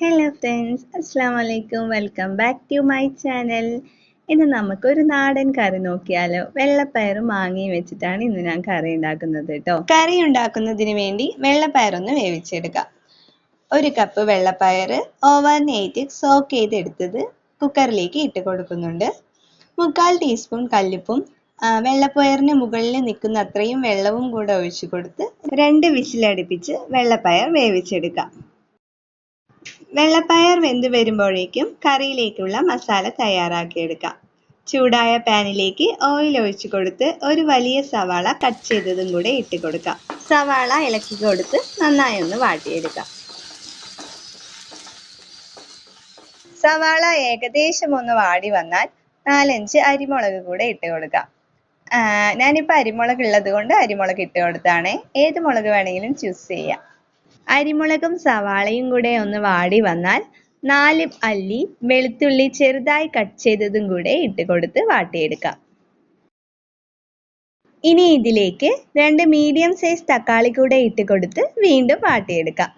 Hello friends അസ്സാം വലൈക്കും welcome back to my channel ഇന്ന് നമുക്കൊരു നാടൻ കറി നോക്കിയാലോ? വെള്ളപ്പയറും മാങ്ങയും വെച്ചിട്ടാണ് ഇന്ന് ഞാൻ കറി ഉണ്ടാക്കുന്നത് കേട്ടോ. കറി ഉണ്ടാക്കുന്നതിന് വേണ്ടി വെള്ളപ്പയറൊന്ന് വേവിച്ചെടുക്കാം. ഒരു കപ്പ് വെള്ളപ്പയർ ഓവർ നൈറ്റ് സോക്ക് ചെയ്തെടുത്തത് കുക്കറിലേക്ക് ഇട്ട് കൊടുക്കുന്നുണ്ട്. മുക്കാൽ ടീസ്പൂൺ കല്ലുപ്പും വെള്ളപ്പയറിന് മുകളിൽ നിൽക്കുന്ന അത്രയും വെള്ളവും കൂടെ ഒഴിച്ചു കൊടുത്ത് രണ്ട് വിസിലടുപ്പിച്ച് വെള്ളപ്പയർ വേവിച്ചെടുക്കാം. വെള്ളപ്പയർ വെന്ത് വരുമ്പോഴേക്കും കറിയിലേക്കുള്ള മസാല തയ്യാറാക്കിയെടുക്കാം. ചൂടായ പാനിലേക്ക് ഓയിൽ ഒഴിച്ചു കൊടുത്ത് ഒരു വലിയ സവാള കട്ട് ചെയ്തതും കൂടെ ഇട്ട് കൊടുക്കാം. സവാള ഇളക്കി കൊടുത്ത് നന്നായി ഒന്ന് വാട്ടിയെടുക്കാം. സവാള ഏകദേശം ഒന്ന് വാടി വന്നാൽ നാലഞ്ച് അരിമുളക് കൂടെ ഇട്ട് കൊടുക്കാം. ഞാനിപ്പോൾ അരിമുളക് ഉള്ളത് കൊണ്ട് അരിമുളക് ഇട്ട് കൊടുത്താണ്. ഏത് മുളക് വേണമെങ്കിലും ചൂസ് ചെയ്യാം. അരിമുളകും സവാളയും കൂടെ ഒന്ന് വാടി വന്നാൽ നാല് അല്ലി വെളുത്തുള്ളി ചെറുതായി കട്ട് ചെയ്തതും കൂടെ ഇട്ട് കൊടുത്ത് വാട്ടിയെടുക്കാം. ഇനി ഇതിലേക്ക് രണ്ട് മീഡിയം സൈസ് തക്കാളി കൂടെ ഇട്ട് കൊടുത്ത് വീണ്ടും വാട്ടിയെടുക്കാം.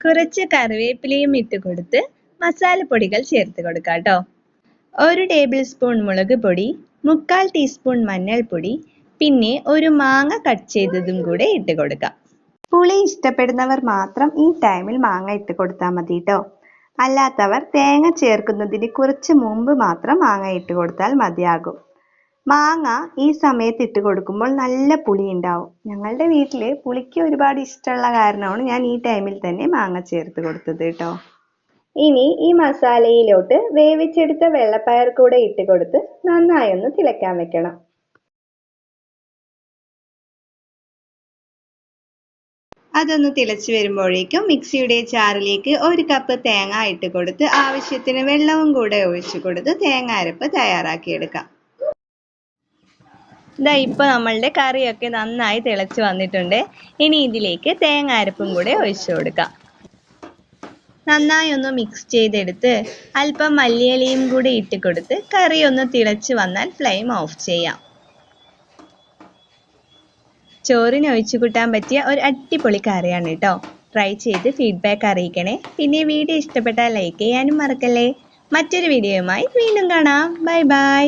കുറച്ച് കറിവേപ്പിലയും ഇട്ട് കൊടുത്ത് മസാലപ്പൊടികൾ ചേർത്ത് കൊടുക്കാം കേട്ടോ ഒരു ടേബിൾ സ്പൂൺ മുളക് പൊടി മുക്കാൽ ടീസ്പൂൺ മഞ്ഞൾപ്പൊടി പിന്നെ ഒരു മാങ്ങ കട്ട് ചെയ്തതും കൂടെ ഇട്ട് കൊടുക്കാം. പുളി ഇഷ്ടപ്പെടുന്നവർ മാത്രം ഈ ടൈമിൽ മാങ്ങ ഇട്ട് കൊടുത്താൽ മതി കേട്ടോ അല്ലാത്തവർ തേങ്ങ ചേർക്കുന്നതിന് കുറച്ച് മുമ്പ് മാത്രം മാങ്ങ ഇട്ട് കൊടുത്താൽ മതിയാകും. മാങ്ങ ഈ സമയത്ത് ഇട്ട് കൊടുക്കുമ്പോൾ നല്ല പുളി ഉണ്ടാവും. ഞങ്ങളുടെ വീട്ടിൽ പുളിക്ക് ഒരുപാട് ഇഷ്ടമുള്ള കാരണമാണ് ഞാൻ ഈ ടൈമിൽ തന്നെ മാങ്ങ ചേർത്ത് കൊടുത്തത് കേട്ടോ ഇനി ഈ മസാലയിലോട്ട് വേവിച്ചെടുത്ത വെള്ളപ്പയർ കൂടെ ഇട്ട് കൊടുത്ത് നന്നായി ഒന്ന് തിളക്കാൻ വെക്കണം. അതൊന്ന് തിളച്ചു വരുമ്പോഴേക്കും മിക്സിയുടെ ചാറിലേക്ക് ഒരു കപ്പ് തേങ്ങ ഇട്ട് കൊടുത്ത് ആവശ്യത്തിന് വെള്ളവും കൂടെ ഒഴിച്ച് കൊടുത്ത് തേങ്ങ അരപ്പ് തയ്യാറാക്കിയെടുക്കാം ഇതാ ഇപ്പോൾ നമ്മളുടെ കറിയൊക്കെ നന്നായി തിളച്ച് വന്നിട്ടുണ്ട്. ഇനി ഇതിലേക്ക് തേങ്ങ അരപ്പും കൂടെ ഒഴിച്ചു കൊടുക്കാം. നന്നായി ഒന്ന് മിക്സ് ചെയ്തെടുത്ത് അല്പം മല്ലിയിലയും കൂടി ഇട്ട് കൊടുത്ത് കറി ഒന്ന് തിളച്ച് വന്നാൽ ഫ്ലെയിം ഓഫ് ചെയ്യാം. ചോറിന് ഒഴിച്ചു കൂട്ടാൻ പറ്റിയ ഒരു അടിപൊളി കറിയാണ് കേട്ടോ ട്രൈ ചെയ്ത് ഫീഡ്ബാക്ക് അറിയിക്കണേ. പിന്നെ വീഡിയോ ഇഷ്ടപ്പെട്ടാൽ ലൈക്ക് ചെയ്യാനും മറക്കല്ലേ. മറ്റൊരു വീഡിയോയുമായി വീണ്ടും കാണാം. Bye bye